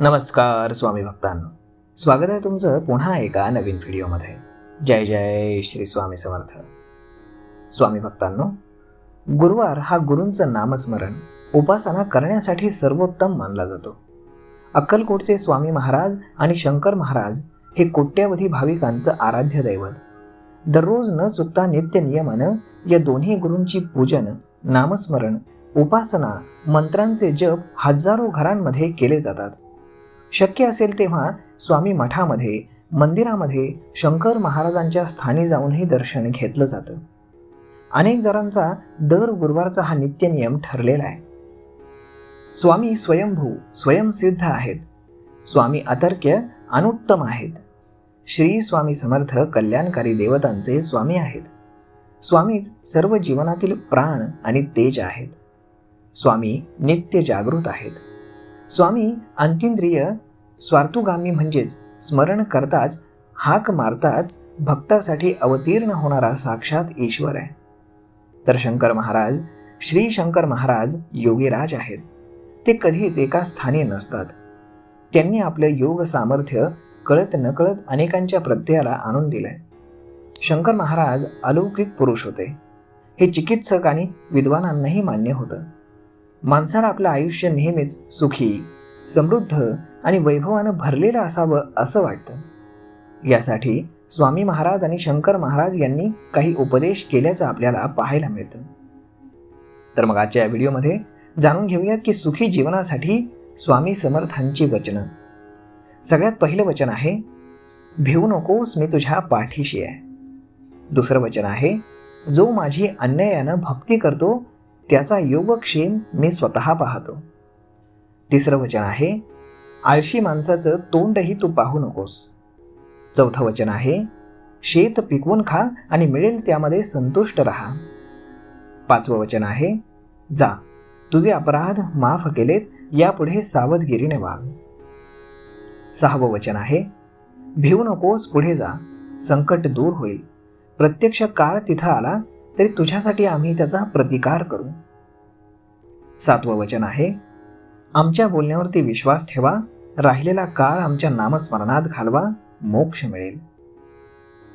नमस्कार स्वामी भक्तांनो. स्वागत आहे तुमचं पुन्हा एका नवीन व्हिडिओमध्ये. जय जय श्री स्वामी समर्थ. स्वामी भक्तांनो गुरुवार हा गुरूंचं नामस्मरण उपासना करण्यासाठी सर्वोत्तम मानला जातो. अक्कलकोटचे स्वामी महाराज आणि शंकर महाराज हे कोट्यावधी भाविकांचं आराध्य दैवत. दररोज न चुकता नित्य नियमानं या दोन्ही गुरूंची पूजन नामस्मरण उपासना मंत्रांचे जप हजारो घरांमध्ये केले जातात. शक्य असेल तेव्हा स्वामी मठामध्ये मंदिरामध्ये शंकर महाराजांच्या स्थानी जाऊनही दर्शन घेतलं जातं. अनेक जणांचा दर गुरुवारचा हा नित्य नियम ठरलेला आहे. स्वामी स्वयंभू स्वयंसिद्ध आहेत. स्वामी अतर्क्य अनुत्तम आहेत. श्री स्वामी समर्थ कल्याणकारी देवतांचे स्वामी आहेत. स्वामीच सर्व जीवनातील प्राण आणि तेज आहेत. स्वामी नित्य जागृत आहेत. स्वामी अंतिंद्रिय स्वार्थुगामी म्हणजेच स्मरण करताच हाक मारताच भक्तासाठी अवतीर्ण होणारा साक्षात ईश्वर आहे. तर शंकर महाराज श्री शंकर महाराज योगीराज आहेत. ते कधीच एका स्थानी नसतात. त्यांनी आपलं योग सामर्थ्य कळत नकळत अनेकांच्या प्रत्ययाला आणून दिलंय. शंकर महाराज अलौकिक पुरुष होते. हे चिकित्सक आणि विद्वानांनाही मान्य होतं. माणसाला आपलं आयुष्य नेहमीच सुखी समृद्ध आणि वैभवानं भरलेलं असावं असं वाटतं. यासाठी स्वामी महाराज आणि शंकर महाराज यांनी काही उपदेश केल्याचं आपल्याला पाहायला मिळतं. तर मग आजच्या या व्हिडिओमध्ये जाणून घेऊयात की सुखी जीवनासाठी स्वामी समर्थांची वचनं. सगळ्यात पहिलं वचन आहे भिवू नकोस मी तुझ्या पाठीशी आहे. दुसरं वचन आहे जो माझी अन्यायानं भक्ती करतो त्याचा योगक्षेम मी स्वतः पाहतो. तिसरं वचन आहे आळशी माणसाचं तोंडही तू पाहू नकोस. चौथं वचन आहे शेत पिकवून खा आणि मिळेल त्यामध्ये संतुष्ट राहा. पाचवं वचन आहे जा तुझे अपराध माफ केलेत यापुढे सावधगिरीने वाग. सहावं वचन आहे भिवू नकोस पुढे जा संकट दूर होईल. प्रत्यक्ष काळ तिथं आला तरी तुझ्यासाठी आम्ही त्याचा प्रतिकार करू. सातवं वचन आहे आमच्या बोलण्यावरती विश्वास ठेवा राहिलेला काळ आमच्या नामस्मरणात घालवा मोक्ष मिळेल.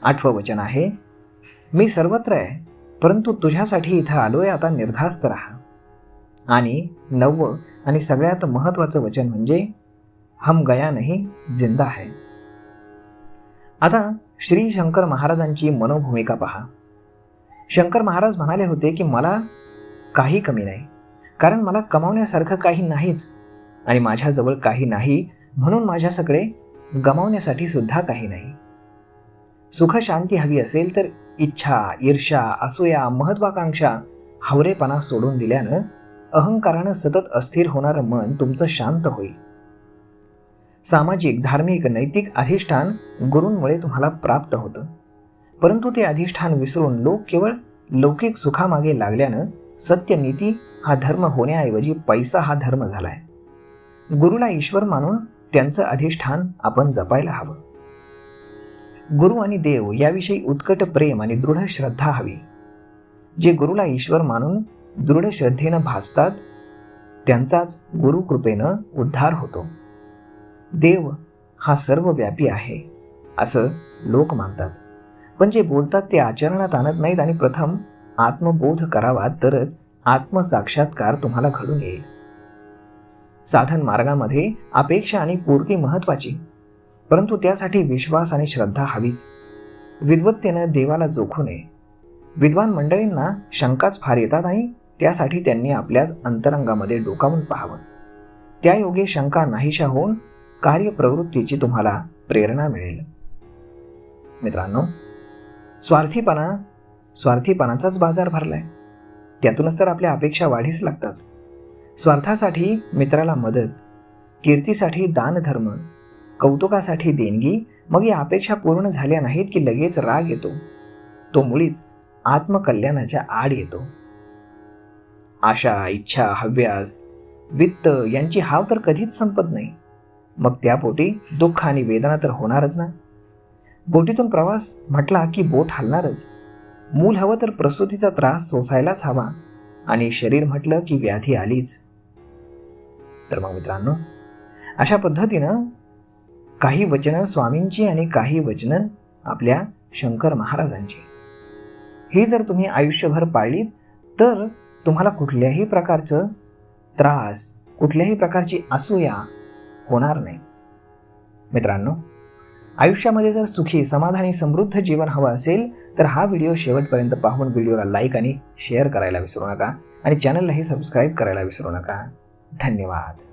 आठवं वचन आहे मी सर्वत्र आहे परंतु तुझ्यासाठी इथं आलोय आता निर्धास्त राहा. आणि नववं आणि सगळ्यात महत्त्वाचं वचन म्हणजे हम गया नाही जिंदा आहे आता श्री शंकर महाराजांची मनोभूमिका पहा. शंकर महाराज म्हणाले होते की मला काही कमी नाही कारण मला कमावण्यासारखं काही नाहीच आणि माझ्याजवळ काही नाही म्हणून माझ्यासकडे गमावण्यासाठी सुद्धा काही नाही. सुख शांती हवी असेल तर इच्छा ईर्षा असूया महत्वाकांक्षा हावरेपणा सोडून दिल्यानं अहंकारानं सतत अस्थिर होणारं मन तुमचं शांत होईल. सामाजिक धार्मिक नैतिक अधिष्ठान गुरूंमुळे तुम्हाला प्राप्त होतं. परंतु ते अधिष्ठान विसरून लोक केवळ लौकिक सुखामागे लागल्यानं सत्यनीती हा धर्म होण्याऐवजी पैसा हा धर्म झालाय. गुरुला ईश्वर मानून त्यांचं अधिष्ठान आपण जपायला हवं. गुरु आणि देव याविषयी उत्कट प्रेम आणि दृढ श्रद्धा हवी. जे गुरुला ईश्वर मानून दृढ श्रद्धेनं भासतात त्यांचाच गुरुकृपेनं उद्धार होतो. देव हा सर्वव्यापी आहे असं लोक मानतात. पण जे बोलतात ते आचरणात आणत नाहीत आणि प्रथम आत्मबोध करावा तरच आत्मसाक्षात्कार तुम्हाला घडून येईल. साधन मार्गामध्ये अपेक्षा आणि पूर्ती महत्वाची परंतु त्यासाठी विश्वास आणि श्रद्धा हवीच. विद्वत्तेनं देवाला जोखू नये. विद्वान मंडळींना शंकाच फार येतात आणि त्यासाठी त्यांनी आपल्याच अंतरंगामध्ये डोकावून पाहावं. त्या योगे शंका नाहीशा होऊन कार्यप्रवृत्तीची तुम्हाला प्रेरणा मिळेल. मित्रांनो स्वार्थीपणा स्वार्थीपणाचाच बाजार भरलाय. त्यातूनच तर आपल्या अपेक्षा वाढीस लागतात. स्वार्थासाठी मित्राला मदत कीर्तीसाठी दानधर्म कौतुकासाठी देणगी मग या अपेक्षा पूर्ण झाल्या नाहीत की लगेच राग येतो. तो मुळीच आत्मकल्याणाच्या आड येतो. आशा इच्छा हव्यास वित्त यांची हाव तर कधीच संपत नाही. मग त्यापोटी दुःख आणि वेदना तर होणारच ना. बोटीतून प्रवास म्हटला की बोट हलणारच. मूल हवं तर प्रसूतीचा त्रास सोसायलाच हवा. आणि शरीर म्हटलं की व्याधी आलीच. तर मग मित्रांनो अशा पद्धतीनं काही वचनं स्वामींची आणि काही वचनं आपल्या शंकर महाराजांची. ही जर तुम्ही आयुष्यभर पाळलीत तर तुम्हाला कुठल्याही प्रकारचं त्रास कुठल्याही प्रकारची असूया होणार नाही. मित्रांनो आयुष्यामध्ये जर सुखी समाधानी समृद्ध जीवन हवं असेल तर हा व्हिडिओ शेवटपर्यंत पाहून व्हिडिओला लाईक आणि शेअर करायला विसरू नका. आणि चॅनललाही सबस्क्राईब करायला विसरू नका. धन्यवाद.